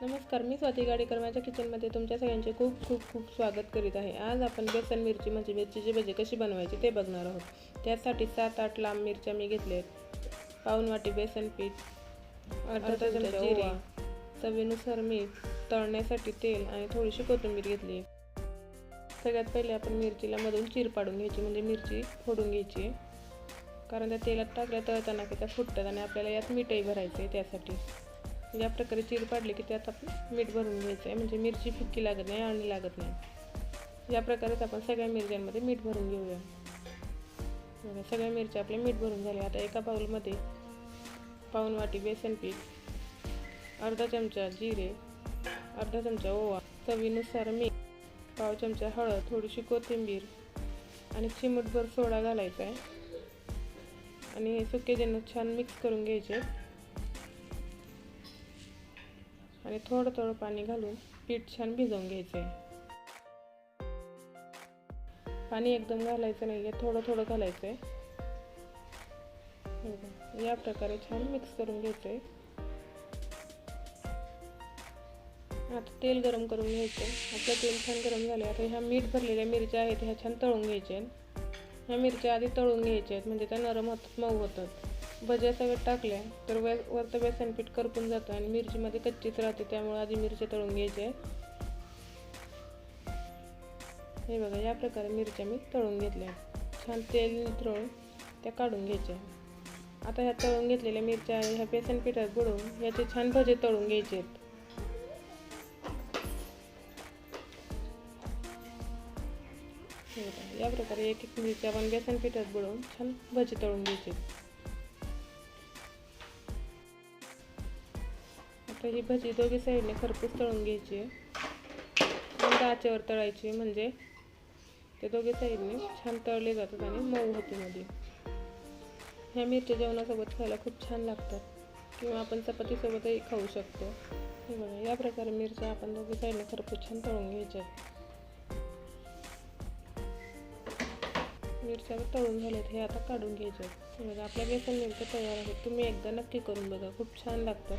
नमस्कार मी स्वाती गाडेकर. माझ्या किचनमध्ये तुमच्या सगळ्यांचे खूप खूप खूप स्वागत करीत आहे. आज आपण बेसन मिरची म्हणजे मिरचीची भजी कशी बनवायची ते बघणार आहोत. त्यासाठी सात आठ लांब मिरच्या मी घेतल्या आहेत. पाऊन वाटी बेसन पीठ अर्धा चमचा जिरे चवीनुसार मीठ तळण्यासाठी तेल आणि थोडीशी कोथिंबीर घेतली सगळ्यात पहिले आपण मिरचीला मधून चीर पाडून घ्यायची म्हणजे मिरची फोडून घ्यायची. कारण त्या तेलात टाकल्या तळताना की त्या फुटतात आणि आपल्याला यात मीठही भरायचं आहे त्यासाठी. म्हणजे या प्रकारे चीर पाडली की त्यात आपण मीठ भरून घ्यायचं आहे म्हणजे मिरची फिक्की लागत नाही आणि लागत नाही. या प्रकारेच आपण सगळ्या मिरच्यांमध्ये मीठ भरून घेऊया. बघा, सगळ्या मिरच्या आपल्या मीठ भरून झाल्या. आता एका बाऊलमध्ये पाऊन वाटी बेसन पीठ अर्धा चमचा जिरे अर्धा चमचा ओवा चवीनुसार मीठ पाव चमचा हळद थोडीशी कोथिंबीर आणि चिमूटभर सोडा घालायचा आहे. आणि हे सुके जण छान मिक्स करून घ्यायचे. आणि थोडं थोडं पाणी घालून पीठ छान भिजवून घ्यायचं आहे पाणी एकदम घालायचं नाही आहे थोडं थोडं घालायचं आहे या प्रकारे छान मिक्स करून घ्यायचं आहे आता तेल गरम करून घ्यायचं आपलं तेल छान गरम झालं आता ह्या मीठ भरलेल्या मिरच्या आहेत ह्या छान तळून घ्यायच्या. ह्या मिरच्या आधी तळून घ्यायच्या आहेत म्हणजे त्या नरम होतात मऊ होतात. भज्या सगळ्यात टाकल्या तर वे वरतं बेसन पीठ करपून जातं आणि मिरचीमध्ये कच्चीच राहते त्यामुळे आधी मिरच्या तळून घ्यायच्या आहेत हे बघा या प्रकारे मिरच्या मी तळून घेतल्या छान तेल निथळून त्या काढून घ्यायच्या आता ह्या तळून घेतलेल्या मिरच्या ह्या बेसन पिठात बुडवून याचे छान भजे तळून घ्यायचे आहेत. हे या प्रकारे एक एक मिरच्या आपण बेसन पिठात बुडवून छान भजी तळून घ्यायचे. आता ही भजी दोघी साईडने खरपूस तळून घ्यायची आहे. आचेवर तळायची म्हणजे ते दोघी साईडने छान तळले जातात आणि मऊ होते मध्ये. ह्या मिरच्या जेवणासोबत खायला खूप छान लागतात. किंवा आपण चपातीसोबतही खाऊ शकतो. हे बघा या प्रकारे मिरच्या आपण दोघी साईडने खरपूस छान तळून घ्यायच्या मिरच्या तळून आहेत हे आता काढून घ्यायचे बघा आपल्या बेसन मिरच्या तयार आहेत तुम्ही एकदा नक्की करून बघा. खूप छान लागतं.